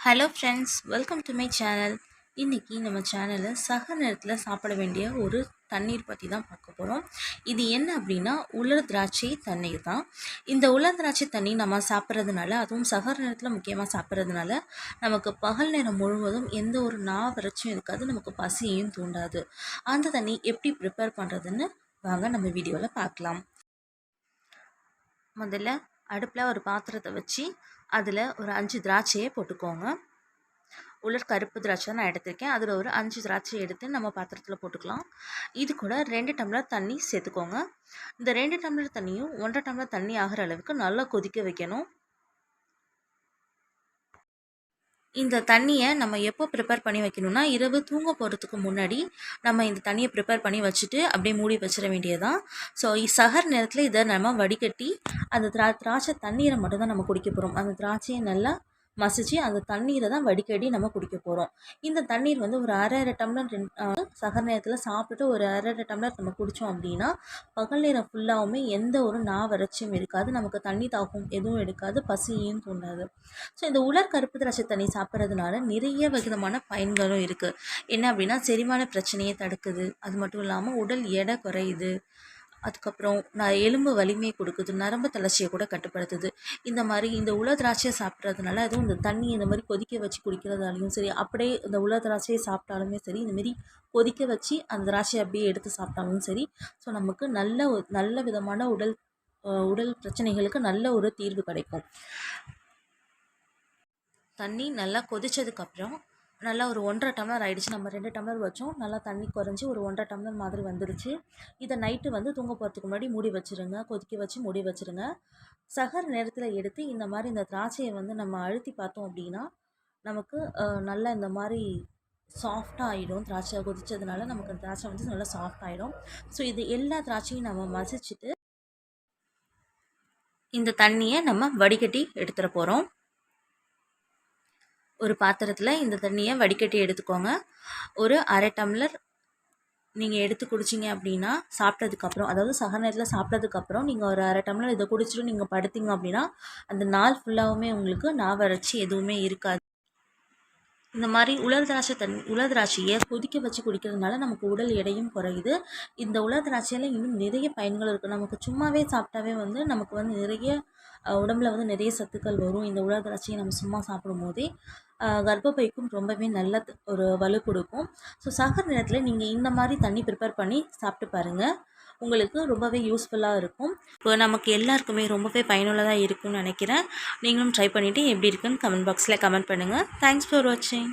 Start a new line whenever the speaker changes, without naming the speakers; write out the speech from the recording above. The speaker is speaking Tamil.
Hello friends welcome to my channel இன்றைக்கி நம்ம சேனலில் சக நேரத்தில் சாப்பிட வேண்டிய ஒரு தண்ணீர் பற்றி தான் பார்க்க போகிறோம் இது என்ன அப்படின்னா உலர் திராட்சை தண்ணீர் தான். இந்த உலர் திராட்சை தண்ணி நம்ம சாப்பிட்றதுனால அதுவும் சகர நேரத்தில் முக்கியமாக சாப்பிட்றதுனால நமக்கு பகல் நேரம் முழுவதும் எந்த ஒரு நாவரச்சும் இருக்காது நமக்கு பசியையும் தூண்டாது. அந்த தண்ணி எப்படி ப்ரிப்பேர் பண்ணுறதுன்னு வாங்க நம்ம வீடியோவில் பார்க்கலாம். முதல்ல அடுப்பில் ஒரு பாத்திரத்தை வச்சு அதில் ஒரு அஞ்சு திராட்சையை போட்டுக்கோங்க. உலர் கருப்பு திராட்சை நான் எடுத்திருக்கேன். அதில் ஒரு அஞ்சு திராட்சை எடுத்து நம்ம பாத்திரத்தில் போட்டுக்கலாம். இது கூட ரெண்டு டம்ளர் தண்ணி சேர்த்துக்கோங்க. இந்த ரெண்டு டம்ளர் தண்ணியும் ஒன்றரை டம்ளர் தண்ணி ஆகிற அளவுக்கு நல்லா கொதிக்க வைக்கணும். இந்த தண்ணியை நம்ம எப்போ ப்ரிப்பேர் பண்ணி வைக்கணும்னா இரவு தூங்க போகிறதுக்கு முன்னாடி நம்ம இந்த தண்ணியை ப்ரிப்பேர் பண்ணி வச்சுட்டு அப்படியே மூடி வச்சிட வேண்டியதான் ஸோ சகர் நேரத்தில் இதை நம்ம வடிகட்டி அந்த திரா திராட்சை தண்ணீரை மட்டும் தான் நம்ம குடிக்க போகிறோம் அந்த திராட்சையை நல்லா மசிச்சு அந்த தண்ணீரை தான் வடிக்கடி நம்ம குடிக்க போகிறோம் இந்த தண்ணீர் வந்து ஒரு அரை அரை டம்ளர் ரெண்டு சகர் நேரத்தில் சாப்பிட்டுட்டு ஒரு அரை அரை டம்ளர் நம்ம குடித்தோம் அப்படின்னா பகல் நேரம் ஃபுல்லாகவுமே எந்த ஒரு நா வறட்சியும் இருக்காது நமக்கு தண்ணி தாக்கம் எதுவும் எடுக்காது. பசியும் தூண்டாது. ஸோ இந்த உலர் கருப்பு திராட்சை தண்ணி சாப்பிட்றதுனால நிறைய விதமான பயன்களும் இருக்குது என்ன அப்படின்னா செரிமான பிரச்சனையை தடுக்குது. அது மட்டும் இல்லாமல் உடல் எடை குறையுது. அதுக்கப்புறம் நான் எலும்பு வலிமை கொடுக்குது நரம்பு தளர்ச்சியை கூட கட்டுப்படுத்துது. இந்த மாதிரி இந்த உலர் திராட்சையை சாப்பிட்றதுனால அதுவும் இந்த தண்ணி இந்த மாதிரி கொதிக்க வச்சு குடிக்கிறதாலையும் சரி அப்படியே இந்த உலர் திராட்சையை சாப்பிட்டாலுமே சரி இந்தமாரி கொதிக்க வச்சு அந்த திராட்சையை அப்படியே எடுத்து சாப்பிட்டாலும் சரி ஸோ நமக்கு நல்ல நல்ல விதமான உடல் உடல் பிரச்சனைகளுக்கு நல்ல ஒரு தீர்வு கிடைக்கும். தண்ணி நல்லா கொதித்ததுக்கப்புறம் நல்லா ஒரு ஒன்றரை டம்ளர் ஆகிடுச்சு நம்ம ரெண்டு டம்ளர் வச்சோம். நல்லா தண்ணி குறைஞ்சி ஒரு ஒன்றரை டம்ளர் மாதிரி வந்துடுச்சு இதை நைட்டு வந்து தூங்க போகிறதுக்கு முன்னாடி மூடி வச்சுருங்க. கொதிக்க வச்சு மூடி வச்சுருங்க. சகர் நேரத்தில் எடுத்து இந்த மாதிரி இந்த திராட்சையை வந்து நம்ம அழுத்தி பார்த்தோம் அப்படின்னா நமக்கு நல்லா இந்த மாதிரி சாஃப்டாக ஆகிடும் திராட்சை கொதித்ததுனால நமக்கு திராட்சை வந்து நல்லா சாஃப்ட் ஆகிடும் ஸோ இது எல்லா திராட்சையும் நம்ம மசிச்சுட்டு இந்த தண்ணியை நம்ம வடிகட்டி எடுத்துகிட்டு போகிறோம் ஒரு பாத்திரத்தில் இந்த தண்ணியை வடிகட்டி எடுத்துக்கோங்க. ஒரு அரை டம்ளர் நீங்கள் எடுத்து குடிச்சிங்க அப்படின்னா சாப்பிட்டதுக்கப்புறம் அதாவது சக நேரத்தில் சாப்பிட்டதுக்கப்புறம் நீங்கள் ஒரு அரை டம்ளர் இதை குடிச்சிட்டு நீங்கள் படுத்திங்க அப்படின்னா அந்த நாள் ஃபுல்லாகவுமே உங்களுக்கு நாவறட்சி எதுவுமே இருக்காது. இந்த மாதிரி உலர் திராட்சை தண்ணி உலர் திராட்சையை கொதிக்க வச்சு குடிக்கிறதுனால நமக்கு உடல் எடையும் குறையுது. இந்த உலர் திராட்சையில் இன்னும் நிறைய பயன்கள் இருக்குது நமக்கு சும்மாவே சாப்பிட்டாவே வந்து நமக்கு வந்து நிறைய உடம்புல வந்து நிறைய சத்துக்கள் வரும். இந்த உலர் திராட்சையை நம்ம சும்மா சாப்பிடும் போதே கர்ப்பப்பைக்கும் ரொம்பவே நல்ல ஒரு வலு கொடுக்கும். ஸோ சகர் நேரத்தில் நீங்கள் இந்த மாதிரி தண்ணி ப்ரிப்பேர் பண்ணி சாப்பிட்டு பாருங்கள் உங்களுக்கு ரொம்பவே யூஸ்ஃபுல்லாக இருக்கும். இப்போ நமக்கு எல்லாருக்குமே ரொம்பவே பயனுள்ளதாக இருக்கும்னு நினைக்கிறேன். நீங்களும் ட்ரை பண்ணிவிட்டு எப்படி இருக்குன்னு கமெண்ட் பாக்ஸில் கமெண்ட் பண்ணுங்கள் தேங்க்ஸ் ஃபார் வாட்சிங்